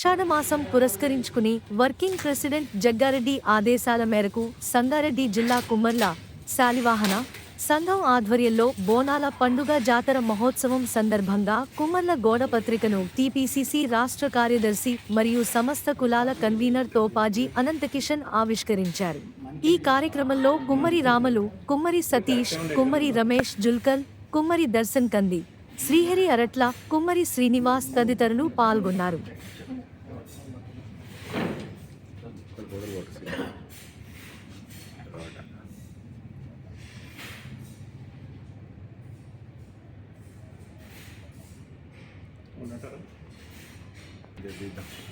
ఆషాఢమాసం పురస్కరించుకుని working president Jaggareddy ఆదేశాల మేరకు సంగారెడ్డి జిల్లా కుమ్మర్ల శాలివాహన సంఘం ఆధ్వర్యంలో బోనాల పండుగ జాతర మహోత్సవం సందర్భంగా కుమ్మర్ల గోడ పత్రికను టీపీసీసీ రాష్ట్ర కార్యదర్శి మరియు సమస్త కులాల కన్వీనర్ తోపాజీ అనంతకిషన్ ఆవిష్కరించారు. ఈ కార్యక్రమంలో కుమ్మరి రామలు కుమ్మరి సతీష్ కుమ్మరి రమేష్ జుల్కల్ కుమ్మరి దర్శన్ కంది శ్రీహరి అరట్ల కుమ్మరి శ్రీనివాస్ తదితరులు పాల్గొన్నారు. కుమ్మరిల ఐక్యత వర్ధిల్లాలి.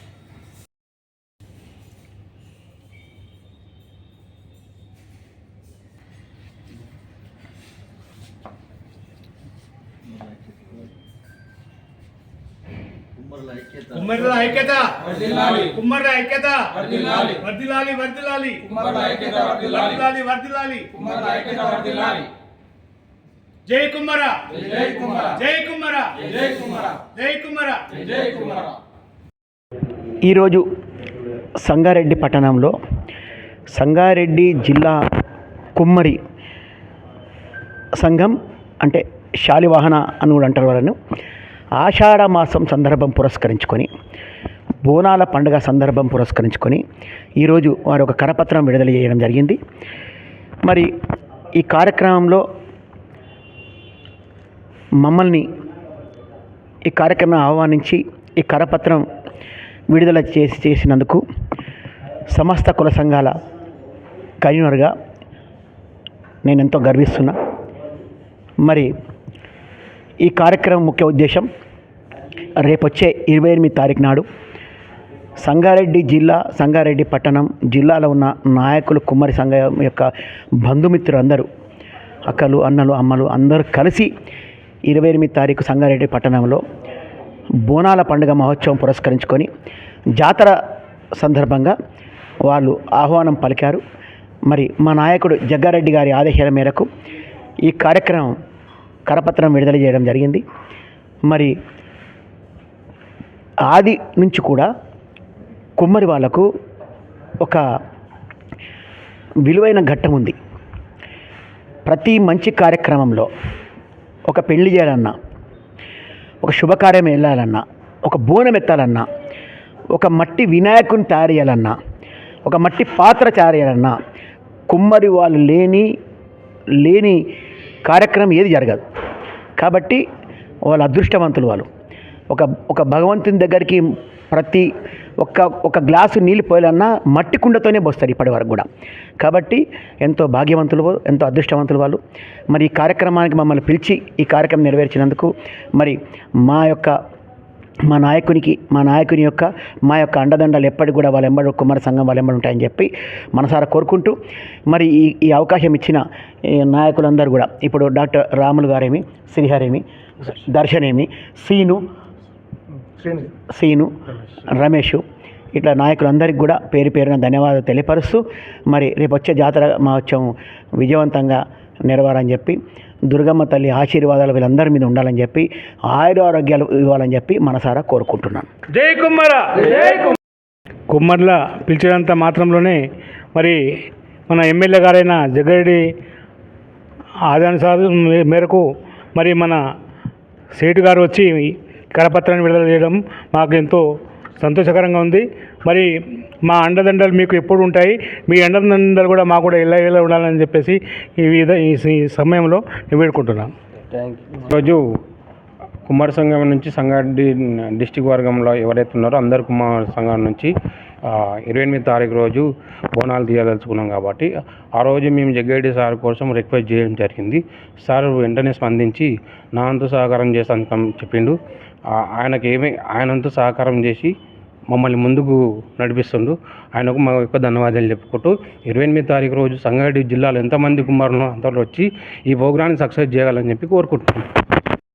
కుమ్మరిల ఐక్యత. వర్దిలాలి వర్దిలాలి కుమ్మరుల ఐక్యత. వర్దిలాలి వర్దిలాలి ఐక్యత వర్ధిల్లాలి. జై కుమ్మర జై కుమ్మర. జై కుమ్మర జై కుమ్మర. జై కుమ్మర జై కుమ్మర. ఈరోజు సంగారెడ్డి పట్టణంలో సంగారెడ్డి జిల్లా కుమ్మరి సంఘం అంటే శాలివాహన అని కూడా అంటారు వాళ్ళను ఆషాఢ మాసం సందర్భం పురస్కరించుకొని బోనాల పండుగ సందర్భం పురస్కరించుకొని ఈరోజు వారు ఒక కరపత్రం విడుదల చేయడం జరిగింది. మరి ఈ కార్యక్రమంలో మమ్మల్ని ఈ కార్యక్రమం ఆహ్వానించి ఈ కరపత్రం విడుదల చేసి చేసినందుకు సమస్త కుల సంఘాల కన్వీనర్గా నేను ఎంతో గర్విస్తున్నా. మరి ఈ కార్యక్రమం ముఖ్య ఉద్దేశం రేపొచ్చే ఇరవై ఎనిమిది తారీఖు నాడు సంగారెడ్డి జిల్లా సంగారెడ్డి పట్టణం జిల్లాలో ఉన్న నాయకులు కుమ్మరి సంఘం యొక్క బంధుమిత్రులందరూ అక్కలు అన్నలు అమ్మలు అందరూ కలిసి ఇరవై ఎనిమిది తారీఖు సంగారెడ్డి పట్టణంలో బోనాల పండుగ మహోత్సవం పురస్కరించుకొని జాతర సందర్భంగా వాళ్ళు ఆహ్వానం పలికారు. మరి మా నాయకుడు జగ్గారెడ్డి గారి ఆదేశాల మేరకు ఈ కార్యక్రమం కరపత్రం విడుదల చేయడం జరిగింది. మరి ఆది నుంచి కూడా కుమ్మరి వాళ్ళకు ఒక విలువైన ఘట్టం ఉంది. ప్రతి మంచి కార్యక్రమంలో ఒక పెళ్ళి చేయాలన్నా ఒక శుభకార్యం వెళ్ళాలన్నా ఒక బోనం ఎత్తాలన్నా ఒక మట్టి వినాయకుని తయారు చేయాలన్నా ఒక మట్టి పాత్ర తయారు చేయాలన్నా కుమ్మరి వాళ్ళు లేని లేని కార్యక్రమం ఏది జరగదు. కాబట్టి వాళ్ళ అదృష్టవంతులు వాళ్ళు. ఒక ఒక భగవంతుని దగ్గరికి ప్రతి ఒక్క ఒక గ్లాసు నీళ్ళు పోయాలన్నా మట్టి కుండతోనే పోస్తారు ఇప్పటి వరకు కూడా. కాబట్టి ఎంతో భాగ్యవంతులు వాళ్ళు, ఎంతో అదృష్టవంతులు వాళ్ళు. మరి ఈ కార్యక్రమానికి మమ్మల్ని పిలిచి ఈ కార్యక్రమం నెరవేర్చినందుకు మరి మా యొక్క మా నాయకునికి మా నాయకుని యొక్క మా యొక్క అండదండలు ఎప్పటికి కూడా వాళ్ళ ఎంబడి కుమార సంఘం వాళ్ళ ఎంబడి ఉంటాయని చెప్పి మనసారా కోరుకుంటూ మరి ఈ ఈ అవకాశం ఇచ్చిన ఈ నాయకులందరూ కూడా ఇప్పుడు డాక్టర్ రాములు గారేమి శ్రీహరేమి దర్శనేమి సీను సీను రమేష్ ఇట్లా నాయకులందరికీ కూడా పేరు పేరున ధన్యవాదాలు తెలియపరుస్తూ మరి రేపు వచ్చే జాతర మహోత్సవం విజయవంతంగా నెరవేరని చెప్పి దుర్గమ్మ తల్లి ఆశీర్వాదాలు వీళ్ళందరి మీద ఉండాలని చెప్పి ఆయుర ఆరోగ్యాలు ఇవ్వాలని చెప్పి మనసారా కోరుకుంటున్నాను జై కుమ్మర. కుమ్మర్ల పిలిచినంత మాత్రంలోనే మరి మన ఎమ్మెల్యే గారైన జగ్గారెడ్డి ఆదేశాల మేరకు మరి మన సేటు గారు వచ్చి కరపత్రాన్ని విడుదల చేయడం మాకు ఎంతో సంతోషకరంగా ఉంది. మరి మా అండదండలు మీకు ఎప్పుడు ఉంటాయి? మీ అండదండలు కూడా మాకు కూడా ఇలా ఇలా ఉండాలని చెప్పేసి ఈ విధ ఈ సమయంలో నేను వేడుకుంటున్నాను ఈరోజు కుమార సంఘం నుంచి సంగారెడ్డి డిస్టిక్ వర్గంలో ఎవరైతే ఉన్నారో అందరు కుమార సంఘం నుంచి ఇరవై ఎనిమిది తారీఖు రోజు బోనాలు తీయదలుచుకున్నాం కాబట్టి ఆ రోజు మేము జగ్గారెడ్డి సార్ కోసం రిక్వెస్ట్ చేయడం జరిగింది. సార్ వెంటనే స్పందించి నా అంతు సహకారం చేస్తాను చెప్పిండు ఆ, ఆయనకి ఏమి ఆయనంతు సహకారం చేసి మమ్మల్ని ముందుకు నడిపిస్తుండు. ఆయనకు మా యొక్క ధన్యవాదాలు చెప్పుకుంటూ ఇరవై ఎనిమిది తారీఖు రోజు సంగారెడ్డి జిల్లాలో ఎంతమంది కుమారులు అందరూ వచ్చి ఈ ప్రోగ్రాన్ని సక్సెస్ చేయాలని చెప్పి కోరుకుంటున్నాను